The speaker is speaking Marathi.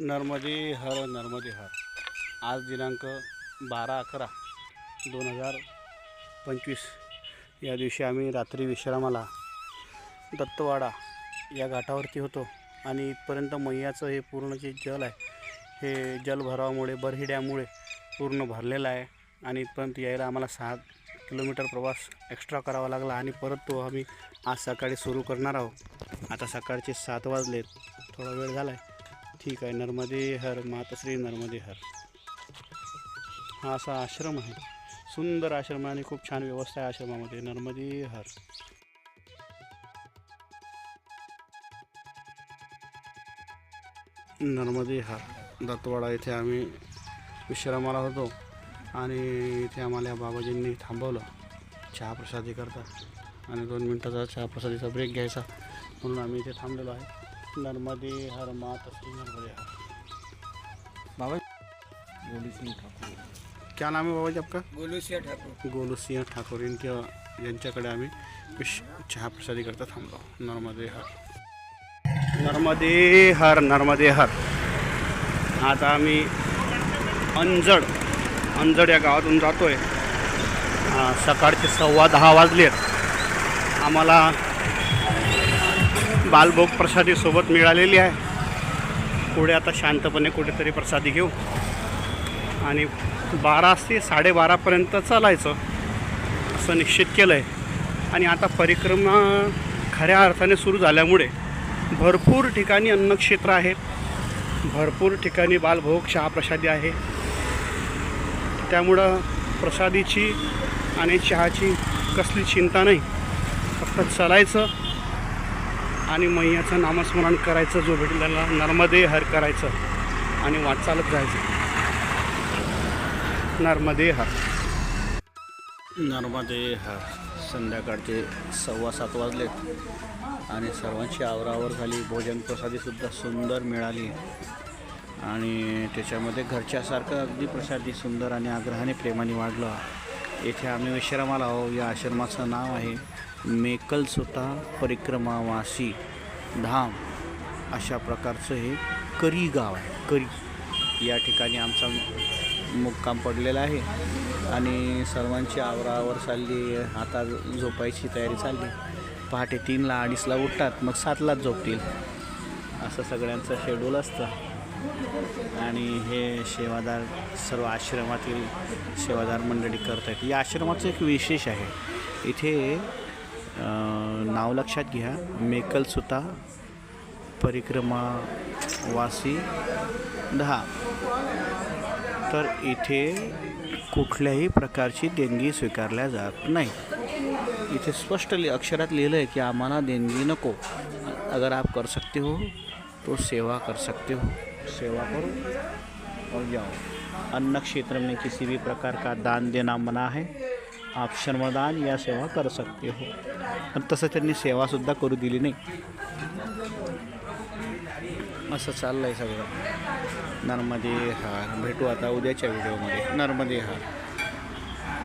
नर्मदे हर नर्मदे हर. आज दिनांक बारा अकरा दोन हजार पंचवीस. या दिवशी आम्ही रात्री विश्रामाला दत्तवाडा या घाटावरती होतो आणि इथपर्यंत मैयाचं हे पूर्ण जे जल आहे हे जलभरावामुळे बरहिड्यामुळे पूर्ण भरलेलं आहे आणि इथपर्यंत यायला आम्हाला सहा किलोमीटर प्रवास एक्स्ट्रा करावा लागला आणि परत तो आम्ही आज सकाळी सुरू करणार आहोत. आता सकाळचे सात वाजलेत. थोडा वेळ झाला आहे ठीक आहे. नर्मदे हर मातश्री नर्मदे हर. हा असा आश्रम आहे. सुंदर आश्रम आहे आणि खूप छान व्यवस्था आहे आश्रमामध्ये. नर्मदे हर. नर्मदे हर. दत्तवाडा इथे आम्ही विश्रामाला होतो आणि इथे आम्हाला बाबाजींनी थांबवलं. चहा प्रसादी करता आणि दोन मिनटाचा चहा प्रसादीचा ब्रेक घ्यायचा. म्हणून आम्ही इथे थांबलेलो आहे. नर्मदे हर मातश्री नर्मदे हर. बाबा गोलू सिंह ठाकुर. क्या नाम है बाबा जी आपका? गोलू सिंह ठाकुर. गोलू सिंह ठाकूर इनके यांच्याकडे आम्ही विश चहा प्रसादी करता थांबलो. नर्मदे हर. नर्मदे हर नर्मदे हर. आता आम्ही अंजड अंजड या गावातून जातोय. अं, सकाळचे सव्वा दहा वाजलेत. आम्हाला बालभोग प्रसादी सोबत मिळालेली आहे. पुढे आता शांतपणे कुठेतरी प्रसादी घेऊ. आणि बारा ते साडेबारापर्यंत चालायचं. असं निश्चित केलं आहे आणि आता परिक्रमा खऱ्या अर्थाने सुरू झाल्यामुळे भरपूर ठिकाणी अन्नक्षेत्र आहेत भरपूर ठिकाणी बालभोग चहाप्रसादी आहे. त्यामुळं प्रसादीची आणि चहाची कसली चिंता नाही. फक्त चालायचं. आणि मैयाचं नामस्मरण करायचं जो भेटलेला नर्मदे हर करायचं आणि वाटचालत जायचं. नर्मदे हर. नर्मदे हर. संध्याकाळचे सव्वा सात वाजलेत आणि सर्वांची आवरावर झाली. भोजन प्रसादीसुद्धा सुंदर मिळाली. आणि त्याच्यामध्ये घरच्यासारखं अगदी प्रसादी सुंदर आणि आग्रहाने प्रेमाने वाढलं. येथे आम्ही विश्रामाला आहो या आश्रमाचं नाव आहे मेकलसुता परिक्रमावासी धाम अशा प्रकारचं हे करी गाव आहे. करी या ठिकाणी आमचा मुक्काम पडलेला आहे आणि सर्वांची आवरावर चालली आता झोपायची तयारी चालली पहाटे तीनला अडीचला उठतात मग सातलाच झोपतील. असं सगळ्यांचं शेड्यूल असतं. आणि हे सेवादार सर्व आश्रमातील सेवादार मंडळी करत आहेत या आश्रमाचं एक विशेष आहे. इथे नाव लक्षात घ्या. मेकलसुता परिक्रमावासी, दहा. तर इथे कुठल्याही प्रकारची देणगी स्वीकारल्या जात नाही. इथे स्पष्ट लि, अक्षरात लिहिलं है कि आम्हाला देणगी नको. अगर आप कर सकते हो तो सेवा कर सकते हो. सेवा करो और जाओ. अन्न क्षेत्र में किसी भी प्रकार का दान देना मना है. आप श्रमदान या सेवा कर सकते हो। पण तसं त्यांनी सेवासुद्धा करू दिली नाही. असं चाललं आहे सगळं. नर्मदे हार. भेटू आता उद्याच्या व्हिडिओमध्ये नर्मदे हार.